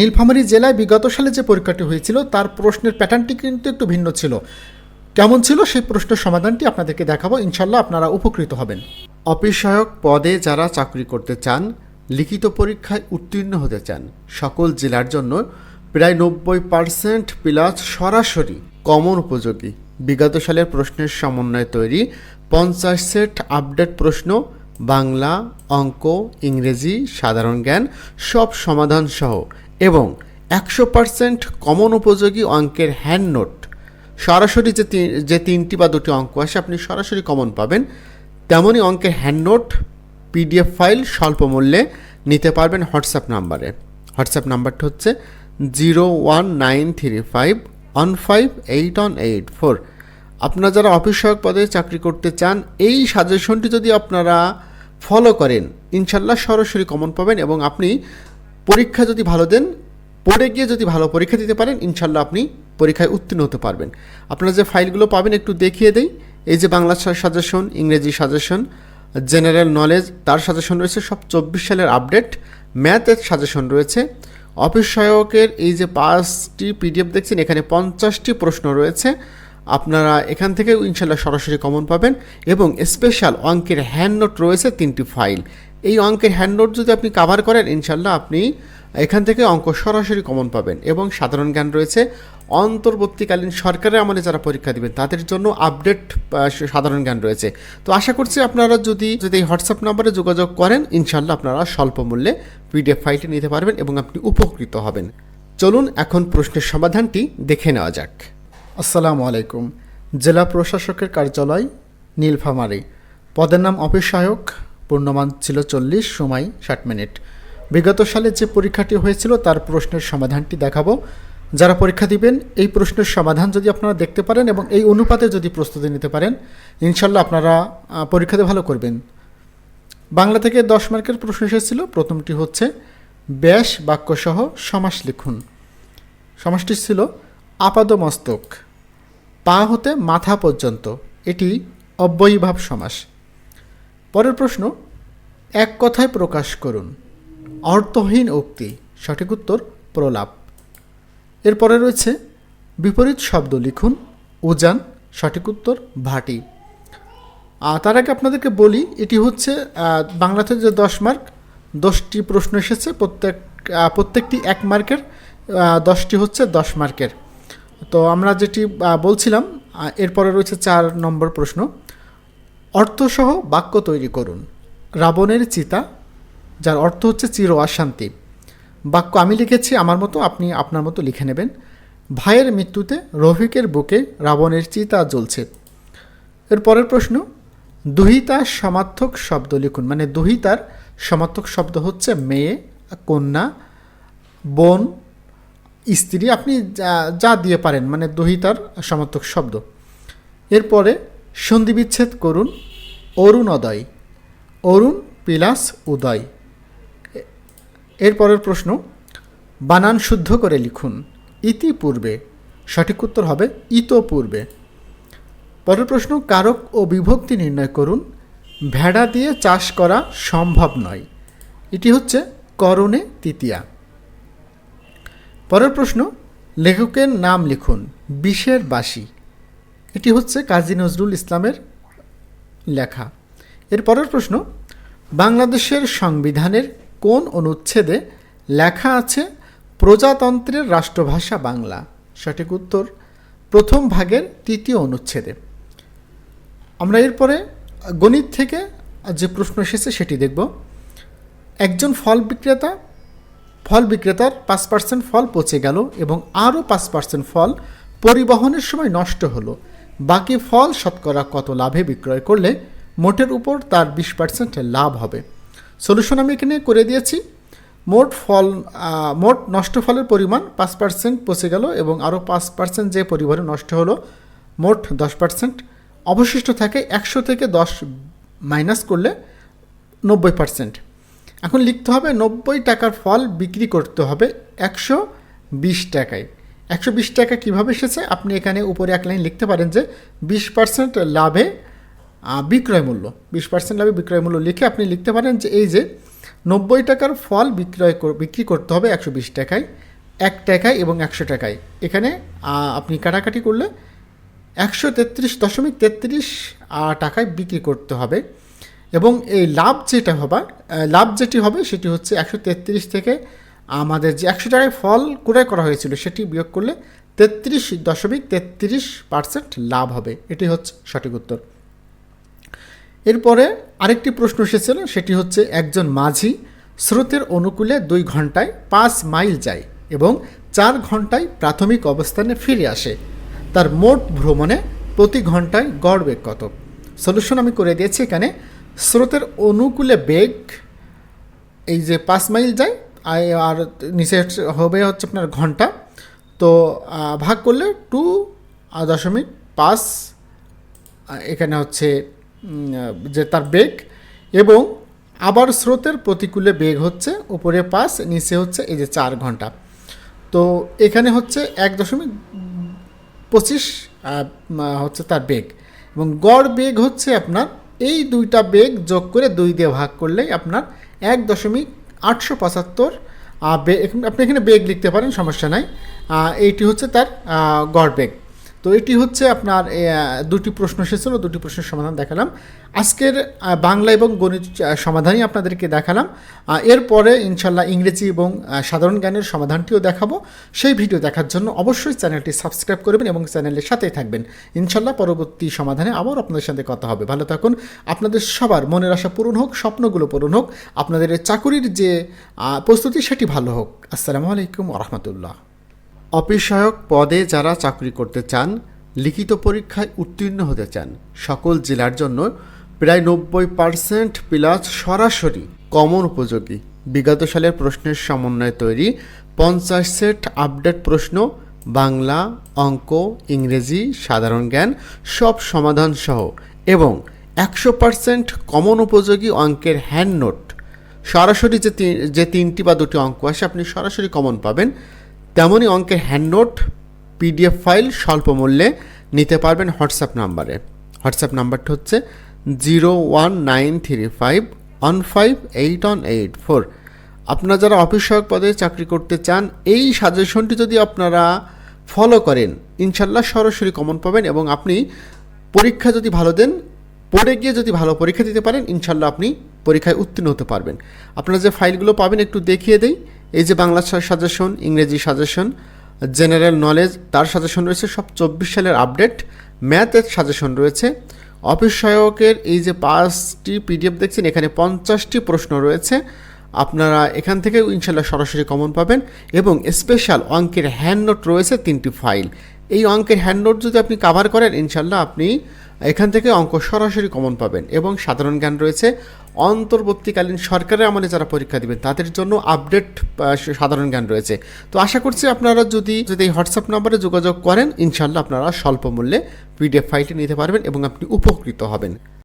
নীলফামারী জেলায় বিগত সালে যে পরীক্ষাটি হয়েছিল, তার প্রশ্নের প্যাটার্নটি কিন্তু একটু ভিন্ন ছিল। কেমন ছিল সেই প্রশ্নের সমাধানটি আপনাদেরকে দেখাবো। ইনশাল্লাহ আপনারা উপকৃত হবেন। অফিস পদে যারা চাকরি করতে চান, লিখিত পরীক্ষায় উত্তীর্ণ হতে চান, সকল জেলার জন্য প্রায় নব্বই পার্সেন্ট প্লাস সরাসরি কমন উপযোগী। বিগত সালের প্রশ্নের সমন্বয়ে তৈরি পঞ্চাশ সেট আপডেট প্রশ্ন, বাংলা, অঙ্ক, ইংরেজি, সাধারণ জ্ঞান সব সমাধান সহ এবং একশো পার্সেন্ট কমন উপযোগী অঙ্কের হ্যান্ড নোট সরাসরি যে যে তিনটি বা দুটি অঙ্ক আসে, আপনি সরাসরি কমন পাবেন। তেমনই অঙ্কের হ্যান্ড নোট পিডিএফ ফাইল স্বল্প মূল্যে নিতে পারবেন হোয়াটসঅ্যাপ নাম্বারে হোয়াটসঅ্যাপ নাম্বারটা হচ্ছে zero one nine three five one five eight one eight four আপনারা যারা অফিস সহায়ক পদে চাকরি করতে চান, এই সাজেশনটি যদি আপনারা ফলো করেন, ইনশাল্লাহ সরাসরি কমন পাবেন এবং আপনি পরীক্ষা যদি ভালো দেন, পড়ে গিয়ে যদি ভালো পরীক্ষা দিতে পারেন, ইনশাল্লাহ আপনি পরীক্ষায় উত্তীর্ণ হতে পারবেন। আপনারা যে ফাইলগুলো পাবেন, একটু দেখিয়ে দেই। এই যে বাংলা সাজেশন, ইংরেজি সাজেশন, জেনারেল নলেজ, তার সাজেশন রয়েছে। সব চব্বিশ সালের আপডেট। ম্যাথের সাজেশন রয়েছে। অফিস সহায়কের এই যে পাঁচটি পিডিএফ দেখছেন, এখানে পঞ্চাশটি প্রশ্ন রয়েছে। আপনারা এখান থেকে ইনশাল্লাহ সরাসরি কমন পাবেন এবং স্পেশাল অঙ্কের হ্যান্ড নোট রয়েছে তিনটি ফাইল এই অঙ্কের হ্যান্ড নোট যদি আপনি কাভার করেন, ইনশাল্লাহ আপনি এখান থেকে অঙ্ক সরাসরি কমন পাবেন এবং সাধারণ জ্ঞান রয়েছে। অন্তর্বর্তীকালীন সরকারের আমলে যারা পরীক্ষা দিবেন, তাদের জন্য আপডেট সাধারণ জ্ঞান রয়েছে। তো আশা করছি আপনারা যদি যদি এই হোয়াটসঅ্যাপ নাম্বারে যোগাযোগ করেন, ইনশাল্লাহ আপনারা স্বল্প মূল্যে পিডিএফ ফাইলটি নিতে পারবেন এবং আপনি উপকৃত হবেন। চলুন এখন প্রশ্নের সমাধানটি দেখে নেওয়া যাক। আসসালামু আলাইকুম। জেলা প্রশাসকের কার্যালয়, নীলফামারী। পদের নাম অফিস সহায়ক পূর্ণমান ছিল চল্লিশ সময় ষাট মিনিট। বিগত সালে যে পরীক্ষাটি হয়েছিল, তার প্রশ্নের সমাধানটি দেখাবো। যারা পরীক্ষা দিবেন, এই প্রশ্নের সমাধান যদি আপনারা দেখতে পারেন এবং এই অনুপাতে যদি প্রস্তুতি নিতে পারেন ইনশাল্লাহ আপনারা পরীক্ষাতে ভালো করবেন। বাংলা থেকে দশ মার্কের প্রশ্ন এসেছিল, প্রথমটি হচ্ছে ব্যাস বাক্যসহ সমাস লিখুন। সমাসটি ছিল আপাদমস্তক, পা হতে মাথা পর্যন্ত, এটি অব্যয়ীভাব সমাস। পরের প্রশ্ন, এক কথায় প্রকাশ করুন। অর্থহীন উক্তি, সঠিক উত্তর প্রলাপ। এরপরে রয়েছে, বিপরীত শব্দ লিখুন, উজান, সঠিক উত্তর ভাটি। তার আগে আপনাদেরকে বলি, এটি হচ্ছে বাংলাতে যে দশ মার্ক, দশটি প্রশ্ন এসেছে, প্রত্যেক প্রত্যেকটি এক মার্কের দশটি হচ্ছে দশ মার্কের। তো আমরা যেটি বলছিলাম এরপরে রয়েছে চার নম্বর প্রশ্ন। অর্থসহ বাক্য তৈরি করুন। রাবণের চিতা, যার অর্থ হচ্ছে চির অশান্তি। বাক্য আমি লিখেছি, আমার মতো আপনি আপনার মতো লিখে নেবেন। ভাইয়ের মৃত্যুতে রফিকের বুকে রাবণের চিতা জ্বলছে। এর পরের প্রশ্ন দুহিতার সমার্থক শব্দ লিখুন। মানে দুহিতার সমার্থক শব্দ হচ্ছে মেয়ে, কন্যা, বোন, স্ত্রী। আপনি যা যা দিয়ে পারেন মানে দহিতার সমার্থক শব্দ। এরপরে সন্ধি বিচ্ছেদ করুন অরুণোদয় অরুণ পিলাস উদয়। এরপরের প্রশ্ন, বানান শুদ্ধ করে লিখুন। ইতিপূর্বে সঠিক উত্তর হবে ইতপূর্বে পরের প্রশ্ন, কারক ও বিভক্তি নির্ণয় করুন। ভেড়া দিয়ে চাষ করা সম্ভব নয়। এটি হচ্ছে করণে তৃতীয়া। পরের প্রশ্ন, লেখকের নাম লিখুন বিশের বাসী। এটি হচ্ছে কাজী নজরুল ইসলামের লেখা। এর পরের প্রশ্ন, বাংলাদেশের সংবিধানের কোন অনুচ্ছেদে লেখা আছে, প্রজাতন্ত্রের রাষ্ট্রভাষা বাংলা? সঠিক উত্তর, প্রথম ভাগের তৃতীয় অনুচ্ছেদে। আমরা এরপরে গণিত থেকে যে প্রশ্ন এসেছে সেটি দেখব। একজন ফল বিক্রেতা, ফল বিক্রেতার পাঁচ পার্সেন্ট ফল পচে গেল এবং আরও পাঁচ পার্সেন্ট ফল পরিবহনের সময় নষ্ট হলো। বাকি ফল শতকরা কত লাভে বিক্রয় করলে মোটের উপর তার বিশ পার্সেন্ট লাভ হবে? সলিউশন আমি এখানে করে দিয়েছি। মোট ফল মোট নষ্ট ফলের পরিমাণ পাঁচ পার্সেন্ট পচে গেল এবং আরও পাঁচ পার্সেন্ট যে পরিবহনে নষ্ট হলো, মোট দশ পার্সেন্ট অবশিষ্ট থাকে একশো থেকে দশ মাইনাস করলে নব্বই পার্সেন্ট এখন লিখতে হবে নব্বই টাকার ফল বিক্রি করতে হবে একশো বিশ টাকায়। একশো বিশ টাকা কীভাবে এসেছে? আপনি এখানে উপরে এক লাইন লিখতে পারেন যে বিশ পার্সেন্ট লাভে বিক্রয় মূল্য। বিশ পার্সেন্ট লাভে বিক্রয় মূল্য লিখে আপনি লিখতে পারেন যে এই যে নব্বই টাকার ফল বিক্রয় কর- বিক্রি করতে হবে একশো বিশ টাকায়, এক টাকায় এবং একশো টাকায়। এখানে আপনি কাটাকাটি করলে একশো তেত্রিশ দশমিক তেত্রিশ টাকায় বিক্রি করতে হবে। এবং এই লাভ যেটা হবার লাভ যেটি হবে সেটি হচ্ছে একশো তেত্রিশ থেকে আমাদের যে একশো টাকায় ফল ক্রয় করা হয়েছিল, সেটি বিয়োগ করলে তেত্রিশ দশমিক তেত্রিশ পার্সেন্ট লাভ হবে। এটি হচ্ছে সঠিক উত্তর। এরপরে আরেকটি প্রশ্ন এসেছিল, সেটি হচ্ছে একজন মাঝি স্রোতের অনুকূলে দুই ঘন্টায় পাঁচ মাইল যায় এবং চার ঘন্টায় প্রাথমিক অবস্থানে ফিরে আসে। তার মোট ভ্রমণে প্রতি ঘন্টায় গড় বেগ কত? সলিউশন আমি করে দিয়েছি এখানে। স্রোতের অনুকূলে বেগ এই যে পাঁচ মাইল যায় আর নিচে হবে হচ্ছে আপনার ঘণ্টা। তো ভাগ করলে টু দশমিক পাঁচ এখানে হচ্ছে যে তার বেগ এবং আবার স্রোতের প্রতিকূলে বেগ হচ্ছে উপরে পাঁচ, নিচে হচ্ছে এই যে চার ঘণ্টা। তো, এখানে হচ্ছে এক দশমিক পঁচিশ হচ্ছে তার বেগ এবং গড় বেগ হচ্ছে আপনার এই দুইটা বেগ যোগ করে দুই দিয়ে ভাগ করলেই আপনার এক দশমিক আটশো পঁচাত্তর আপনি এখানে বেগ লিখতে পারেন সমস্যা নাই। এইটি হচ্ছে তার গড় বেগ। তো এটি হচ্ছে আপনার দুটি প্রশ্ন এসেছিল, দুটি প্রশ্নের সমাধান দেখালাম। আজকের বাংলা এবং গণিত সমাধানই আপনাদেরকে দেখালাম। এরপরে ইনশাল্লাহ ইংরেজি এবং সাধারণ জ্ঞানের সমাধানটিও দেখাবো। সেই ভিডিও দেখার জন্য অবশ্যই চ্যানেলটি সাবস্ক্রাইব করবেন এবং চ্যানেলের সাথেই থাকবেন। ইনশাল্লাহ পরবর্তী সমাধানে আবার আপনাদের সাথে কথা হবে। ভালো থাকুন। আপনাদের সবার মনের আশা পূরণ হোক, স্বপ্নগুলো পূরণ হোক। আপনাদের চাকুরির যে প্রস্তুতি সেটি ভালো হোক। আসসালামু আলাইকুম রহমতুল্লাহ। সহায়ক পদে যারা চাকরি করতে চান, লিখিত পরীক্ষায় উত্তীর্ণ হতে চান। সকল জেলার জন্য প্রায় নব্বই পার্সেন্ট প্লাস সরাসরি কমন উপযোগী। বিগত সালের প্রশ্নের সমন্বয়ে তৈরি পঞ্চাশ সেট আপডেট প্রশ্ন, বাংলা, অঙ্ক, ইংরেজি, সাধারণ জ্ঞান সব সমাধান সহ এবং একশো পার্সেন্ট কমন উপযোগী অঙ্কের হ্যান্ড নোট সরাসরি যে যে তিনটি বা দুটি অঙ্ক আসে, আপনি সরাসরি কমন পাবেন। তেমনই অঙ্কের হ্যান্ডনোট, পিডিএফ ফাইল স্বল্প মূল্যে নিতে পারবেন হোয়াটসঅ্যাপ নাম্বারে। হোয়াটসঅ্যাপ নাম্বারটি হচ্ছে zero one nine three five one five eight one eight four. আপনারা যারা অফিস সহায়ক পদে চাকরি করতে চান, এই সাজেশনটি যদি আপনারা ফলো করেন, ইনশাল্লাহ সরাসরি কমন পাবেন এবং আপনি পরীক্ষা যদি ভালো দেন, পড়ে গিয়ে যদি ভালো পরীক্ষা দিতে পারেন, ইনশাল্লাহ আপনি পরীক্ষায় উত্তীর্ণ হতে পারবেন। আপনারা যে ফাইলগুলো পাবেন, একটু দেখিয়ে দেই। এই যে বাংলা সাজেশন, ইংরেজি সাজেশন, জেনারেল নলেজ, তার সাজেশন রয়েছে। সব চব্বিশ সালের আপডেট। ম্যাথের সাজেশন রয়েছে। অফিস সহায়কের এই যে পাঁচটি পিডিএফ দেখছেন, এখানে পঞ্চাশটি প্রশ্ন রয়েছে। আপনারা এখান থেকে ইনশাল্লাহ সরাসরি কমন পাবেন এবং স্পেশাল অঙ্কের হ্যান্ড নোট রয়েছে তিনটি ফাইল এই অঙ্কের হ্যান্ড নোট যদি আপনি কাভার করেন, ইনশাল্লাহ আপনি এখান থেকে অঙ্ক সরাসরি কমন পাবেন এবং সাধারণ জ্ঞান রয়েছে। অন্তর্বর্তীকালীন সরকারের আমলে যারা পরীক্ষা দেবেন, তাদের জন্য আপডেট সাধারণ জ্ঞান রয়েছে। তো আশা করছি আপনারা যদি যদি এই হোয়াটসঅ্যাপ নাম্বারে যোগাযোগ করেন ইনশাল্লাহ আপনারা স্বল্প মূল্যে পিডিএফ ফাইলটি নিতে পারবেন এবং আপনি উপকৃত হবেন।